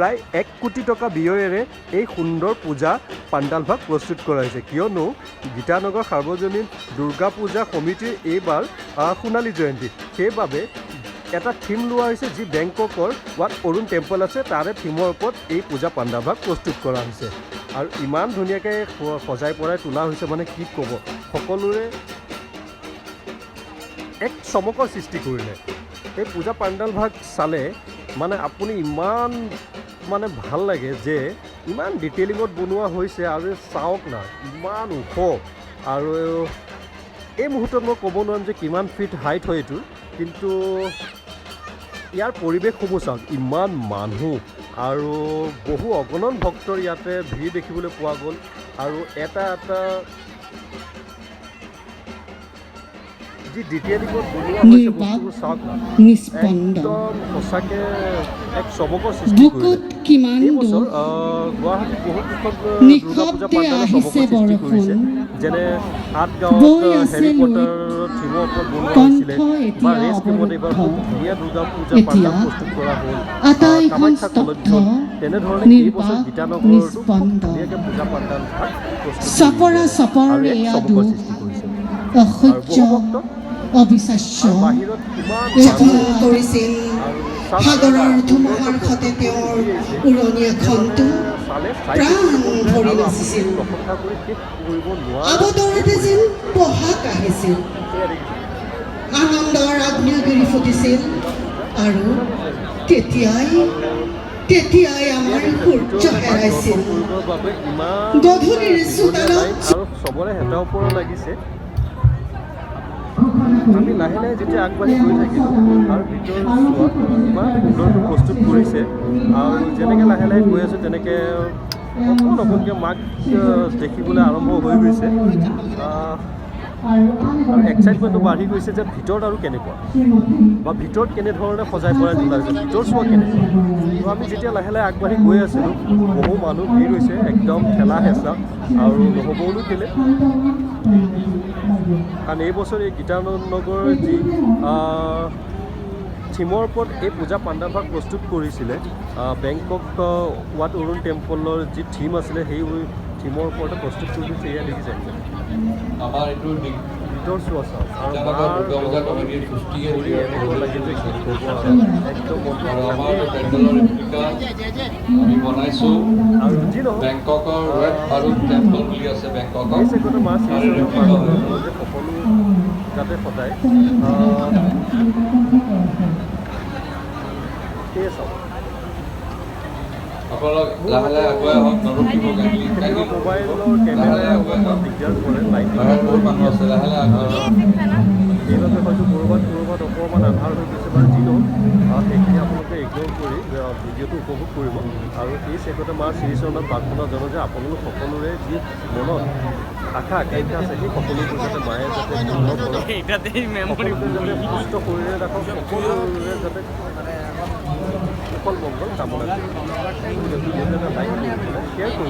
প্ৰায় এক কোটি টকা ব্যয়েৰে এই সুন্দৰ পূজা পাণ্ডালভাগ প্ৰস্তুত কৰা হৈছে। কিয়নো গীতানগৰ সাৰ্বজনীন দুৰ্গা পূজা সমিতিৰ এইবাৰ সোণালী জয়ন্তী। সেইবাবে এটা থিম লোৱা হৈছে যি বেংককৰ ৱাট অৰুণ টেম্পল আছে, তাৰে থিমৰ ওপৰত এই পূজা পাণ্ডালভাগ প্ৰস্তুত কৰা হৈছে। আৰু ইমান ধুনীয়াকৈ সজাই পৰাই তোলা হৈছে মানে কি ক'ব? সকলোৰে এক চমকৰ সৃষ্টি কৰিলে। এই পূজা পাণ্ডালভাগ চালে মানে আপুনি ইমান মানে ভালো লাগে যে ইমান ডিটেইলিঙত বনোৱা হৈছে আৰু চাওক না ইমান ওখ। আৰু এই মুহূৰ্তত মই ক'ব নোৱাৰিম যে কিমান ফিট হাইট হয় এইটো কিন্তু ইয়াৰ পৰিৱেশসমূহ চাওক ইমান মানুহ আৰু বহু অগণন ভক্তৰ ইয়াতে ভিৰ দেখিবলৈ পোৱা গ'ল। আৰু এটা এটা যি ডিটেইলিঙত বনোৱা হৈছে বস্তুবোৰ চাওক না একদম সঁচাকৈ এক চমকৰ সৃষ্টি কৰিলে। কিমান এই বছৰ গুৱাহাটীত বহুত দুৰ্গা পূজা পাণ্ডালে চমকৰ সৃষ্টি কৰিছে। যেনে সাত গাঁৱত বৈ আহ, আছে হেৰি। পটাৰৰ থিমৰ ওপৰত বনোৱা হৈছিলে বা এতিয়া ৰেচ গেমত এইবাৰ খুব ধুনীয়া দুৰ্গা পূজা পাণ্ডাল প্ৰস্তুত কৰা হ'ল। কামাখ্যা স্তব্ধ, তেনেধৰণে এই বছৰ গীতানগৰতো খুব ধুনীয়াকৈ পূজা পাণ্ডাল প্ৰস্তুত চপৰা কৰিছে। চপৰ আৰু এক চমকৰ সৃষ্টি কৰিছে। অসহ্য। আৰু বহু ভক্ত অবিশ্বাস্য। বাহিৰত কিমান কৰিছিল। সাগৰৰ ধুমুহাৰ সতে তেওঁৰ উৰণীয়া খন্তি চালে প্ৰাণ ভৰি নাচিছিল। আবতৰতে যেন পহাক আহিছিল। আনন্দৰ আগ্নেয়গিৰি ফুটিছিল আৰু তেতিয়াই তেতিয়াই আমাৰ সূৰ্য হেৰাইছিল গধূলিৰ চোতালত চবৰে হেতা ওপৰত লাগিছে আমি লাহে লাহে যেতিয়া আগবাঢ়ি গৈ থাকিলোঁ আৰু ভিতৰত চোৱা ইমান সুন্দৰকৈ প্ৰস্তুত কৰিছে, আৰু যেনেকৈ লাহে লাহে গৈ আছোঁ, তেনেকৈ অকণ অকণকৈ মাক দেখিবলৈ আৰম্ভ হৈ গৈছে। আৰু এক্সাইটমেণ্টটো বাঢ়ি গৈছে যে ভিতৰত আৰু কেনেকুৱা? বা ভিতৰত কেনেধৰণে সজাই পৰাই তোলা হৈছে? ভিতৰ চোৱা কেনেকুৱা? তো আমি যেতিয়া লাহে লাহে আগবাঢ়ি গৈ আছিলোঁ, বহু মানুহ ভিৰ হৈছে, একদম ঠেলা হেঁচা, আৰু নহ'বনো কেলে? কাৰণ এই বছৰ এই গীতানগৰৰ যি থিমৰ ওপৰত এই পূজা পাণ্ডাভাগ প্ৰস্তুত কৰিছিলে বেংকক ৱাট অৰুণ টেম্পলৰ যি থিম আছিলে সেই থিমৰ ওপৰতে প্ৰস্তুত কৰি দিছে এয়া দেখিছে আমাৰ এইটো ভিতৰ চোৱা চাওক আৰু আমি বনাইছোঁ বেংককৰ ৰেড টেম্পল বুলি আছে এই বেংককৰ মাছ সকলো যাতে সদায় সেয়ে চাওক আপোনালোক লাহে লাহে আগুৱাই আহক মোবাইলৰ কেমেৰাই দিগদাৰ কৰে লাইট বহুত মানুহ আছে লাহে লাহে আগুৱাই সেইবাবে হয়তো ক'ৰবাত ক'ৰবাত অকণমান আন্ধাৰ হৈ গৈছে বা যি নহওক সেইখিনি আপোনালোকে ইগন'ৰ কৰি ভিডিঅ'টো উপভোগ কৰিব। আৰু এই চেগতে মাৰ শ্ৰীচৰণত প্ৰাৰ্থনা জনাওঁ যে আপোনালোক সকলোৰে যি মনত আশা আকাংক্ষা আছে সেই সকলোবোৰ যাতে মায়ে যাতে সুস্থ শৰীৰে ৰাখক সকলোৰে যাতে மேற்கொள்வோம் தமிழர் கேட்கும்